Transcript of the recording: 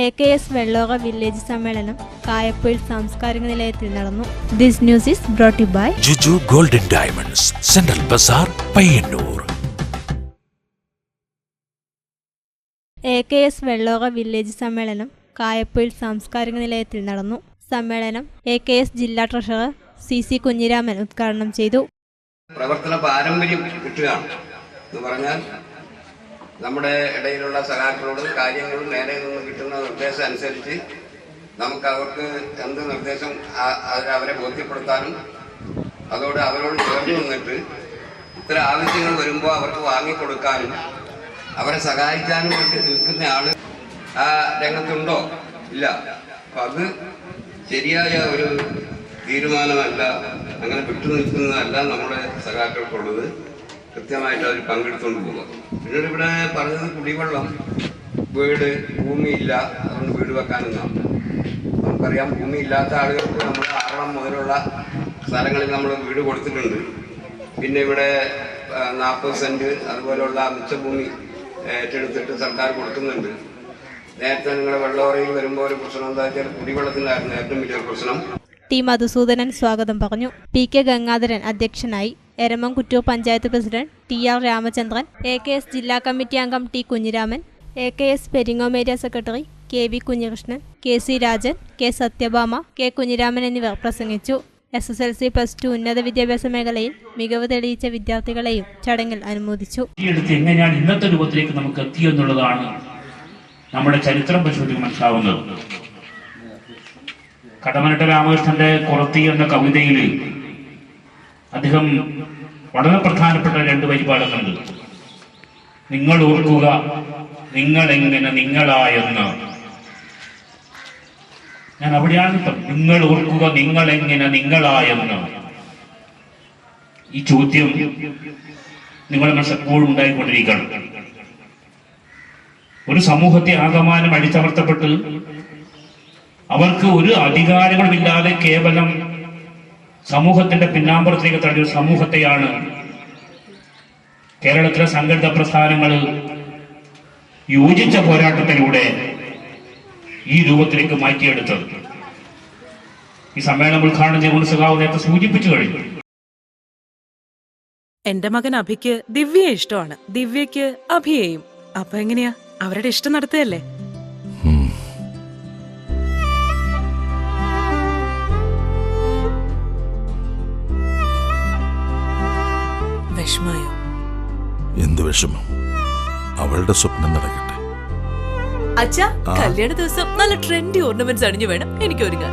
A K S Vellora village സമ്മേളനം കായപ്പൊയിൽ സാംസ്കാരിക നിലയത്തിൽ നടന്നു. This news is brought by Juju golden diamonds central bazaar Payyanur. A K S Vellora village സമ്മേളനം കായപ്പൊയിൽ സാംസ്കാരിക നിലയത്തിൽ നടന്നു. സമ്മേളനം എ കെ എസ് ജില്ലാ ട്രഷറർ സി സി കുഞ്ഞിരാമൻ ഉദ്ഘാടനം ചെയ്തു. പ്രവർത്തന പാരമ്പര്യം കിട്ടുകയാണ്. എന്ന് പറഞ്ഞാൽ നമ്മുടെ ഇടയിലുള്ള സഹാക്കളോട് കാര്യങ്ങളും നേരെ നിന്ന് കിട്ടുന്ന നിർദ്ദേശം അനുസരിച്ച് നമുക്ക് അവർക്ക് എന്ത് നിർദ്ദേശം അവരെ ബോധ്യപ്പെടുത്താനും അതോട് അവരോട് ചേർന്ന് നിന്നിട്ട് ഇത്ര ആവശ്യങ്ങൾ വരുമ്പോൾ അവർക്ക് വാങ്ങിക്കൊടുക്കാനും അവരെ സഹായിക്കാനും വേണ്ടി നിൽക്കുന്ന ആൾ ആ രംഗത്തുണ്ടോ? ഇല്ല. അപ്പൊ അത് ശരിയായ ഒരു തീരുമാനമല്ല. അങ്ങനെ വിട്ടു നിൽക്കുന്നതല്ല നമ്മുടെ സഖാക്കൾക്കുള്ളത്. കൃത്യമായിട്ട് അവർ പങ്കെടുത്തുകൊണ്ട് പോകുന്നത് പിന്നീട് ഇവിടെ പറഞ്ഞത് കുടിവെള്ളം വീട് ഭൂമിയില്ല അതുകൊണ്ട് വീട് വെക്കാനെന്നാണ് നമുക്കറിയാം ഭൂമി ഇല്ലാത്ത ആളുകൾക്ക് നമ്മൾ ആറളം മുതലുള്ള സ്ഥലങ്ങളിൽ നമ്മൾ വീട് കൊടുത്തിട്ടുണ്ട്. പിന്നെ ഇവിടെ നാൽപ്പത് സെന്റ് അതുപോലെയുള്ള മിച്ചഭൂമി ഏറ്റെടുത്തിട്ട് സർക്കാർ കൊടുക്കുന്നുണ്ട്. നേരത്തെ നിങ്ങളുടെ വെള്ളവറയിൽ വരുമ്പോൾ ഒരു പ്രശ്നം എന്താ വെച്ചാൽ കുടിവെള്ളത്തിലായിരുന്നു ഏറ്റവും വലിയ പ്രശ്നം. ടി മധുസൂദനൻ സ്വാഗതം പറഞ്ഞു. പി കെ ഗംഗാധരൻ അധ്യക്ഷനായി Eramamkuttoor panchayat president T R Ramachandran A K S ജില്ലാ കമ്മിറ്റി അംഗം T Kunhiraman A K S പെരിങ്ങോമേരിയ secretary K V Kunhikrishnan K C Rajan K Sathyabhama K Kunhiraman എന്നിവർ പ്രസംഗിച്ചു. S S L C plus two ഉന്നത വിദ്യാഭ്യാസ മേഖലയിൽ മികവ് തെളിയിച്ച വിദ്യാർത്ഥികളെയും ചടങ്ങിൽ അനുമോദിച്ചു. എങ്ങനെയാണ് ഇന്നത്തെ രൂപത്തിലേക്ക് നമുക്ക് എത്തിയെന്നുള്ളതാണ് നമ്മുടെ ചരിത്രം മനസ്സിലാവുന്നത്. കടമനട്ട രാമകൃഷ്ണന്റെ കുറത്തി എന്ന കവിതയിൽ അദ്ദേഹം വളരെ പ്രധാനപ്പെട്ട രണ്ട് പരിപാടികളുണ്ട്. നിങ്ങൾ ഓർക്കുക നിങ്ങൾ എങ്ങനെ നിങ്ങളായെന്ന്. ഞാൻ അവിടെയാണ് നിങ്ങൾ ഓർക്കുക നിങ്ങൾ എങ്ങനെ നിങ്ങളായെന്ന്. ഈ ചോദ്യം നിങ്ങളുടെ മനസ്സിൽ എപ്പോഴും ഉണ്ടായിക്കൊണ്ടിരിക്കണം ഒരു സമൂഹത്തെ ആകമാനം അടിച്ചമർത്തപ്പെട്ട് അവർക്ക് ഒരു അധികാരങ്ങളുമില്ലാതെ കേവലം സമൂഹത്തിന്റെ പിന്നാമ്പുറത്തേക്ക് തള്ളിയ സമൂഹത്തെയാണ് കേരളത്തിലെ സംഘടിത പ്രസ്ഥാനങ്ങൾ യോജിച്ച പോരാട്ടത്തിലൂടെ ഈ രൂപത്തിലേക്ക് മാറ്റിയെടുത്തത്. ഈ സമ്മേളനം ഉദ്ഘാടനം ചെയ്തുകൊണ്ട് സഖാവ് നേരത്തെ സൂചിപ്പിച്ചു കഴിഞ്ഞു. എന്റെ മകൻ അഭിക്ക് ദിവ്യയെ ഇഷ്ടമാണ്. ദിവ്യക്ക് അഭിയെയും. അപ്പൊ എങ്ങനെയാ? അവരുടെ ഇഷ്ടം നടത്തുകയല്ലേ? വിഷമം. അവളുടെ സ്വപ്നം നടക്കട്ടെ. അച്ഛാ കല്യാണ ദിവസം നല്ല ട്രെൻഡി ഓർണമെന്റ്സ് അണിഞ്ഞു വേണം. എനിക്ക് ഒരുങ്ങാൻ